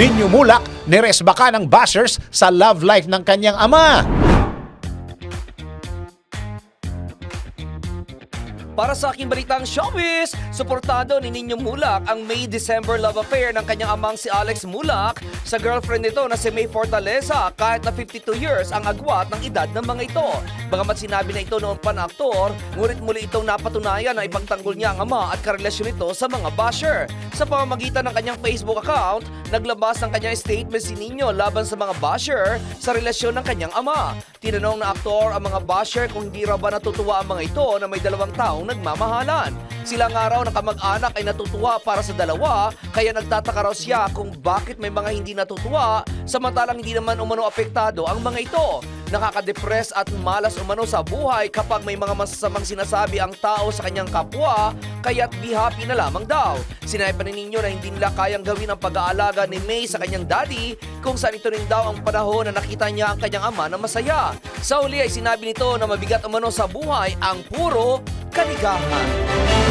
Linyo Mulak, niresbaka ng bashers sa love life ng kanyang ama. Para sa aking balitang showbiz, suportado ni Ninyo Mulak ang May-December love affair ng kanyang amang si Alex Mulak sa girlfriend nito na si May Fortaleza kahit na 52 years ang agwat ng edad ng mga ito. Bagamat sinabi na ito noon pa na aktor, ngunit muli itong napatunayan na ipagtanggol niya ang ama at karelasyon nito sa mga basher. Sa pamamagitan ng kanyang Facebook account, naglabas ng kanyang statement si Nino laban sa mga basher sa relasyon ng kanyang ama. Tinanong na aktor ang mga basher kung hindi raw ba natutuwa ang mga ito na may dalawang taong nagmamahalan. Sila nga raw na kamag-anak ay natutuwa para sa dalawa, kaya nagtataka raw siya kung bakit may mga hindi natutuwa, samantalang hindi naman umano apektado ang mga ito. Nakaka-depress at malas umano sa buhay kapag may mga masasamang sinasabi ang tao sa kanyang kapwa, kaya't be happy na lamang daw. Sinabi pa ni ninyo na hindi nila kayang gawin ang pag-aalaga ni May sa kanyang daddy kung saan ito rin daw ang panahon na nakita niya ang kanyang ama na masaya. Sa uli ay sinabi nito na mabigat umano sa buhay ang puro kaligahan.